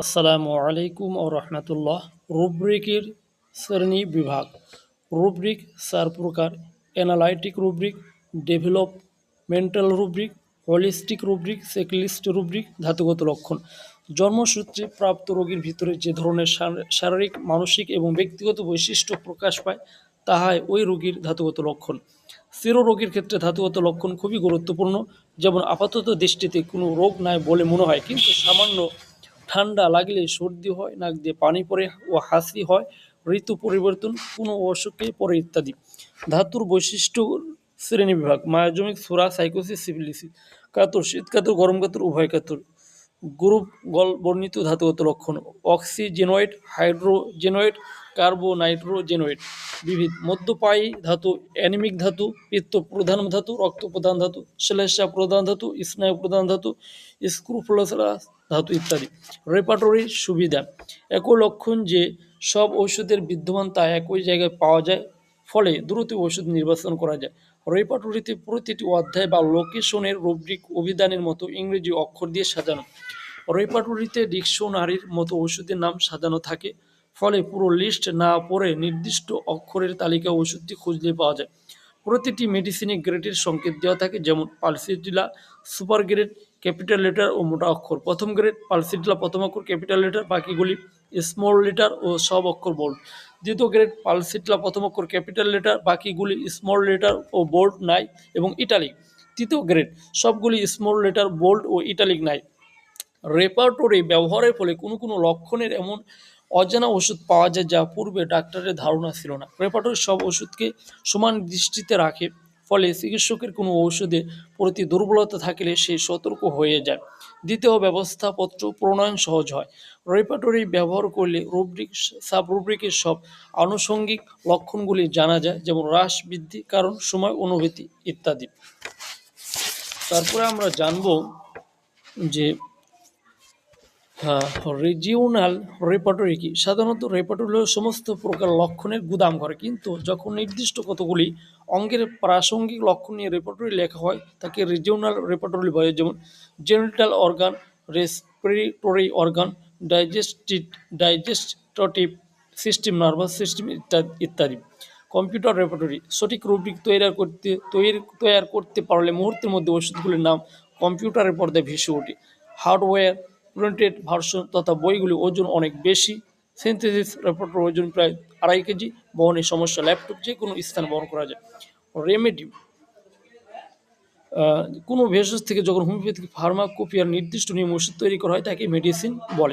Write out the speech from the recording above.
আসসালামু আলাইকুম ও রহমতুল্লাহ। রুব্রিকের শ্রেণি বিভাগ। রুব্রিক চার প্রকার analytic rubric, developmental rubric, holistic rubric, checklist rubric ধাতুগত লক্ষণ। জন্মসূত্রে প্রাপ্ত রোগীর ভিতরে যে ধরনের শারীরিক, মানসিক এবং ব্যক্তিগত বৈশিষ্ট্য প্রকাশ পায়, তাহাই ওই রোগীর ধাতুগত লক্ষণ। স্থির রোগীর ক্ষেত্রে ধাতুগত লক্ষণ খুবই গুরুত্বপূর্ণ, যেমন আপাতত দৃষ্টিতে কোনো রোগ নাই বলে মনে হয়, কিন্তু সামান্য ঠান্ডা লাগলে সর্দি হয়, নাক দিয়ে পানি পরে ও হাসি হয়, ঋতু পরিবর্তন, কোনো অসুখে পরে ইত্যাদি। ধাতুর বৈশিষ্ট্য শ্রেণি বিভাগ মায়াজমিক সুরা, সাইকোসিস সিভিলিসিস কাতর, শীত কাতর, গরম কাতর, উভয় কাতর। গ্রুপ গল বর্ণিত ধাতুগত লক্ষণ অক্সিজেনয়েড, হাইড্রোজেনয়েড, কার্বোনাইট্রোজেনয়েড। বিবিধ মধ্যপায়ী ধাতু, অ্যানিমিক ধাতু, পিত্ত প্রধান ধাতু, রক্ত প্রধান ধাতু শ্লেষা প্রধান ধাতু, স্নায়ু প্রধান ধাতু স্ক্রুফ্লোসারাস ধাতু ইত্যাদি। রেপাটরির সুবিধা। একই লক্ষণ যে সব ঔষধের বিদ্যমান তা একই জায়গায় পাওয়া যায়। ফলে দ্রুত ওষুধ নির্বাচন করা যায়। রেপাটরিতে প্রতিটি অধ্যায় বা লোকেশনের রুব্রিক অভিধানের মতো ইংরেজি অক্ষর দিয়ে সাজানো। রেপাটরিতে ডিকশনারির মতো ওষুধের নাম সাজানো থাকে, ফলে পুরো লিস্ট না পড়ে নির্দিষ্ট অক্ষরের তালিকা ওষুধটি খুঁজলে পাওয়া যায়। প্রতিটি মেডিসিনে গ্রেডের সংকেত দেওয়া থাকে, যেমন pulsatilla super grade capital letter ও মোটা অক্ষর। প্রথম গ্রেড পালসিটিলা প্রথম অক্ষর ক্যাপিটাল লেটার বাকিগুলি স্মল লেটার ও সব অক্ষর বোল্ড দ্বিতীয় গ্রেড পালসিটিলা প্রথম অক্ষর ক্যাপিটাল লেটার বাকিগুলি স্মল লেটার ও বোল্ড নাই এবং ইটালিক তৃতীয় গ্রেড সবগুলি স্মল লেটার বোল্ড ও ইটালিক নাই। রেপার্টরি ব্যবহারের ফলে কোনো কোনো লক্ষণের এমন অজানা ওষুধ পাওয়া যায় যা পূর্বে ডাক্তারের ধারণা ছিল না। রেপার্টরি সব ওষুধকে সমান দৃষ্টিতে রাখে, ফলে চিকিৎসকের কোনো ঔষধে প্রতি দুর্বলতা থাকলে সে সতর্ক হয়ে যায়। দ্বিতীয় ব্যবস্থাপত্র প্রণয়ন সহজ হয়। রেপাটরি ব্যবহার করলে রুব্রিক সাব রুব্রিকের সব আনুষঙ্গিক লক্ষণগুলি জানা যায়, যেমন হ্রাস বৃদ্ধি, কারণ সময়, অনুভূতি ইত্যাদি। তারপরে আমরা জানব যে রিজিওনাল রেপার্টরি কি? সাধারণত রেপার্টরি হলো সমস্ত প্রকার লক্ষণের গুদাম ঘর। কিন্তু যখন নির্দিষ্ট কতগুলি অঙ্গের প্রাসঙ্গিক লক্ষণ নিয়ে রেপার্টরি লেখা হয়, তাকে রিজিওনাল রেপার্টরি বলে। যেমন genital organ respiratory organ digestive digestive system nervous system ইত্যাদি ইত্যাদি। কম্পিউটার রেপার্টরি সঠিক রুব্রিক তৈরি করতে, তৈরি তৈরি করতে পারলে মুহূর্তের মধ্যে ওষুধগুলির নাম কম্পিউটারের পর্দায় ভেসে ওঠে। হার্ডওয়্যার প্রিন্টেড ভার্সন তথা বইগুলি ওজন অনেক বেশি। সিনথেসিস রেপোর্টের ওজন প্রায় আড়াই কেজি। বহনের সমস্যা ল্যাপটপ যে কোনো স্থান বহন করা যায়। রেমেডি কোনো ভেষজ থেকে যখন হোমিওপ্যাথিক ফার্মাকোপিয়ার নির্দিষ্ট নিয়ম ওষুধ তৈরি করা হয়, তাকে মেডিসিন বলে।